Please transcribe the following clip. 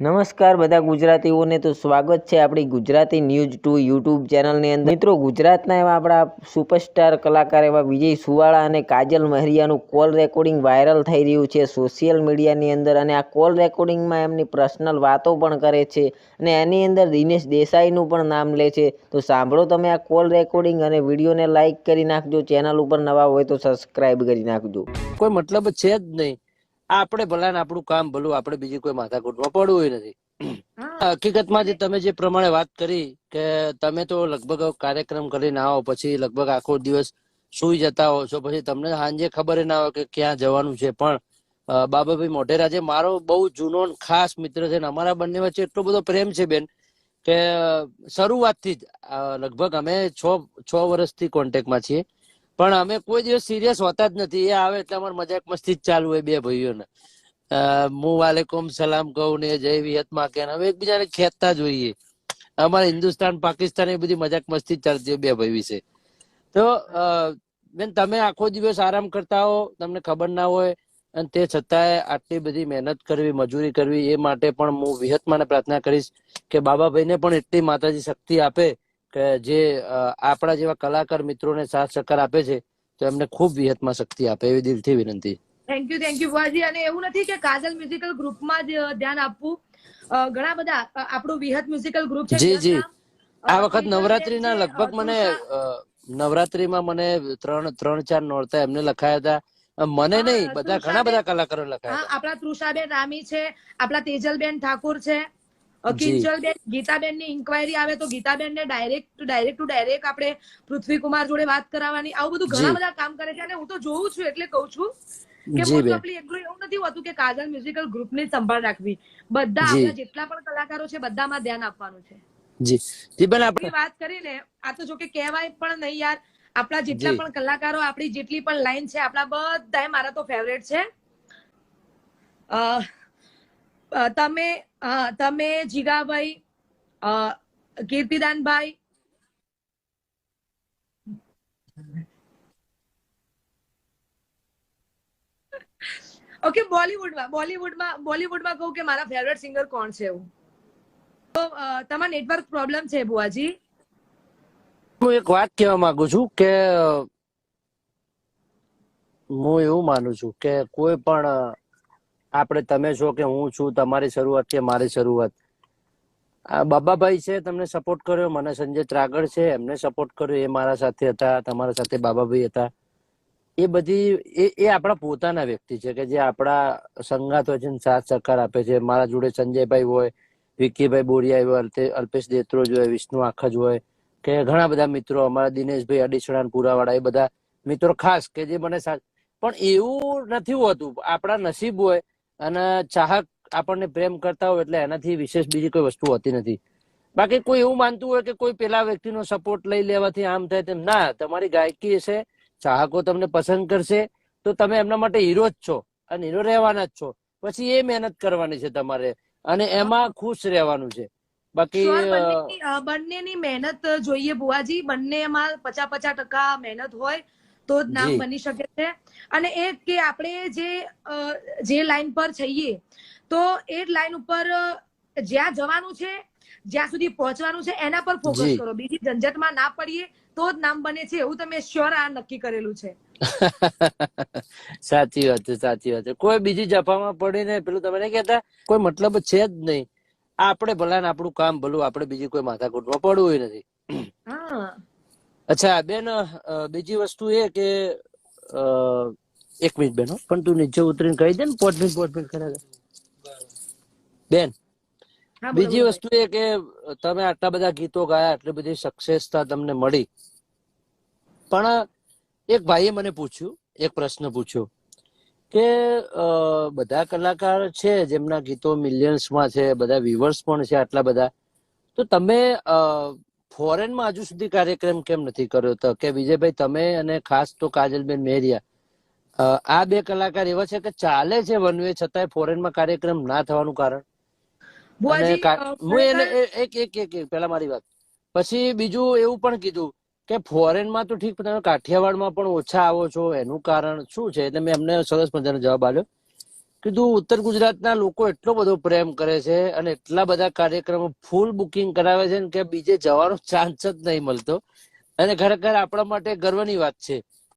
નમસ્કાર બધા ગુજરાતીઓને તો સ્વાગત છે આપણી ગુજરાતી ન્યૂઝ ટુ યુટ્યુબ ચેનલની અંદર. મિત્રો, ગુજરાતના એવા આપણા સુપરસ્ટાર કલાકાર એવા વિજય સુવાળા અને કાજલ મહેરિયાનું કોલ રેકોર્ડિંગ વાયરલ થઈ રહ્યું છે સોશિયલ મીડિયાની અંદર અને આ કોલ રેકોર્ડિંગમાં એમની પર્સનલ વાતો પણ કરે છે અને એની અંદર દિનેશ દેસાઈનું પણ નામ લે છે. તો સાંભળો તમે આ કોલ રેકોર્ડિંગ અને વિડીયોને લાઇક કરી નાખજો. ચેનલ ઉપર નવા હોય તો સબસ્ક્રાઇબ કરી નાખજો. કોઈ મતલબ છે જ નહીં. આપણે ભલા ને આપણું કામ ભલું આપણે બીજી કોઈ માથાકૂટમાં પડવું નથી. હકીકતમાં જે તમે જે પ્રમાણે વાત કરી કે તમે તો લગભગ કાર્યક્રમ કરીને આવો પછી લગભગ આખો દિવસ સુઈ જતા હો છો પછી તમને સાંજે ખબર ના હોય કે ક્યાં જવાનું છે. પણ બાબાભાઈ મોઢેરા જે મારો બહુ જૂનો ખાસ મિત્ર છે ને અમારા બંને વચ્ચે એટલો બધો પ્રેમ છે બેન કે શરૂઆતથી જ લગભગ અમે છ છ વર્ષથી કોન્ટેક્ટમાં છીએ. પણ અમે કોઈ દિવસ સિરિયસ હોતા જ નથી. એ આવે એટલે અમારે મજાક મસ્તી જ ચાલુ હોય બે ભાઈઓને. હું વાલેકુમ, સલામ કહું ને જય વિયતમાં કે હવે એકબીજાને ખેંચતા જોઈએ અમારે હિન્દુસ્તાન, પાકિસ્તાન એ બધી મજાક મસ્તી ચાલતી હોય બે ભાઈ વિશે. તો બેન તમે આખો દિવસ આરામ કરતા હો, તમને ખબર ના હોય, અને તે છતાંય આટલી બધી મહેનત કરવી, મજૂરી કરવી, એ માટે પણ હું વિહતમાને પ્રાર્થના કરીશ કે બાબાભાઈને પણ એટલી માતાજી શક્તિ આપે કે જે આપણા જેવા કલાકાર મિત્રોને સાથ સહકાર આપે છે તો એમને ખૂબ વિહતમાં શક્તિ આપે એવી દિલથી વિનંતી. થેન્ક યુ થેન્ક યુ બુઆજી અને એવું નથી કે કાજલ મ્યુઝિકલ ગ્રુપમાં જ ધ્યાન આપવું. ઘણા બધા આપણું વિહત મ્યુઝિકલ ગ્રુપ છે જી, જી. આ વખત નવરાત્રીના લગભગ મને નવરાત્રીમાં મને ત્રણ ત્રણ ચાર નોરતા એમને લખાયા હતા. મને નહીં બધા ઘણા બધા કલાકારો લખાયા આપણા તૃષાબેન રામી છે આપણા તેજલબેન ઠાકોર છે અ, જી. કિંજલબેન ગીતાબેનની ઇન્ક્વાયરી આવે તો ગીતાબેન ને ડાયરેક્ટ ડાયરેક્ટ ટુ ડાયરેક્ટ આપણે પૃથ્વી કુમાર જોડે વાત કરાવવાની. આવું બધું ઘણા બધા કામ કરે છે અને હું તો જોઉં છું એટલે કહું છું કે મોસ્ટલી એવું નથી હોતું કે કાજલ મ્યુઝિકલ ગ્રુપની સંભાળ રાખવી. બધા આપણા જેટલા પણ કલાકારો છે બધામાં ધ્યાન આપવાનું છે. જી. આપણે વાત કરીને આ તો જો કે કહેવાય પણ નહીં યાર. આપણા જેટલા પણ કલાકારો આપણી જેટલી પણ લાઈન છે આપણા બધા મારા તો ફેવરેટ છે. અ, તમે હા તમે જીગાભાઈ કીર્તિદાનભાઈ ઓકે, બોલીવુડમાં બોલીવુડમાં બોલીવુડમાં કહું કે મારા ફેવરેટ સિંગર કોણ છે એવું? તો તમારા નેટવર્ક પ્રોબ્લેમ છે બુઆજી? હું એક વાત કહેવા માંગુ છું કે હું એવું માનું છું કે કોઈ પણ આપણે તમે છો કે હું છું, તમારી શરૂઆત કે મારી શરૂઆત. બાબાભાઈ છે, તમને સપોર્ટ કર્યો. મને સંજય ત્રાગડ છે, એમને સપોર્ટ કર્યો. એ મારા સાથે હતા, તમારા સાથે બાબાભાઈ હતા. એ બધી, એ એ આપણા પોતાના વ્યક્તિ છે કે જે આપણા સંગાત હોય છે સાથ સહકાર આપે છે. મારા જોડે સંજયભાઈ હોય વિકીભાઈ બોરિયા હોય અલ્પે- અલ્પેશ દેત્રોજ હોય, વિષ્ણુ આખજ હોય, કે ઘણા બધા મિત્રો, અમારા દિનેશભાઈ અડીસણા પુરાવાળા, એ બધા મિત્રો ખાસ કે જે મને પણ એવું નથી હોતું. આપણા નસીબ હોય અને ચાહક આપણને પ્રેમ કરતા હોય એટલે એનાથી વિશેષ બીજી કોઈ વસ્તુ હોતી નથી. બાકી કોઈ એવું માનતું હોય કે કોઈ પેલા વ્યક્તિનો સપોર્ટ લઈ લેવાથી આમ થાય તેમ ના તમારી ગાયકી છે ચાહકો તમને પસંદ કરશે તો તમે એમના માટે હીરો જ છો અને હીરો રહેવાના જ છો. પછી એ મહેનત કરવાની છે તમારે અને એમાં ખુશ રહેવાનું છે. બાકી બંનેની મહેનત જોઈએ બુઆજી બંનેમાં પચાસ પચાસ ટકા મહેનત હોય તો જ નામ બની શકે છે. અને એ કે આપણે જે જે લાઈન પર છીએ તો એ લાઈન ઉપર જ્યાં જવાનું છે જ્યાં સુધી પહોંચવાનું છે એના પર ફોકસ કરો. બીજી ઝંઝટમાં ના પડીએ તો જ નામ બને છે. એવું તમે શ્યોર આ નક્કી કરેલું છે. સાચી વાત છે સાચી વાત છે. કોઈ બીજી જફામાં પડીને પેલું તમે નહીં કહેતા કોઈ મતલબ છે જ નહીં. આપણે ભલા ને આપણું કામ ભલું આપણે બીજી કોઈ માથાકૂટમાં પડવું નથી. હા. અચ્છા બેન બીજી વસ્તુ એ કે એક મિનિટ બેનો પણ તું નીચે ઉતરીને કહી દે ને પોટ મિનિટ પોટ મિનિટ કરે બેન બીજી વસ્તુ એ કે તમે આટલા બધા ગીતો ગાયા આટલી બધી સક્સેસતા તમને મળી. પણ એક ભાઈએ મને પૂછ્યું એક પ્રશ્ન પૂછ્યો કે બધા કલાકાર છે જેમના ગીતો મિલિયન્સમાં છે બધા વ્યુઅર્સ પણ છે આટલા બધા. તો તમે ફોરેનમાં હજુ સુધી કાર્યક્રમ કેમ નથી કર્યો? તો કે વિજયભાઈ તમે અને ખાસ તો કાજલબેન મેરિયા આ બે કલાકાર એવા છે કે ચાલે છે વન વે છતાંય ફોરેનમાં કાર્યક્રમ ના થવાનું કારણ. હું એને એક એક એક પેલા મારી વાત. પછી બીજું એવું પણ કીધું કે ફોરેનમાં તો ઠીક તમે તમે કાઠિયાવાડમાં પણ ઓછા આવો છો એનું કારણ શું છે? એટલે મેં એમને સરસ મજાનો જવાબ આપ્યો. કીધું ઉત્તર ગુજરાતના લોકો એટલો બધો પ્રેમ કરે છે અને એટલા બધા કાર્યક્રમો ફૂલ બુકિંગ કરાવે છે કે બીજે જવાનો ચાન્સ જ નહીં મળતો. અને ખરેખર આપણા માટે ગર્વની વાત છે.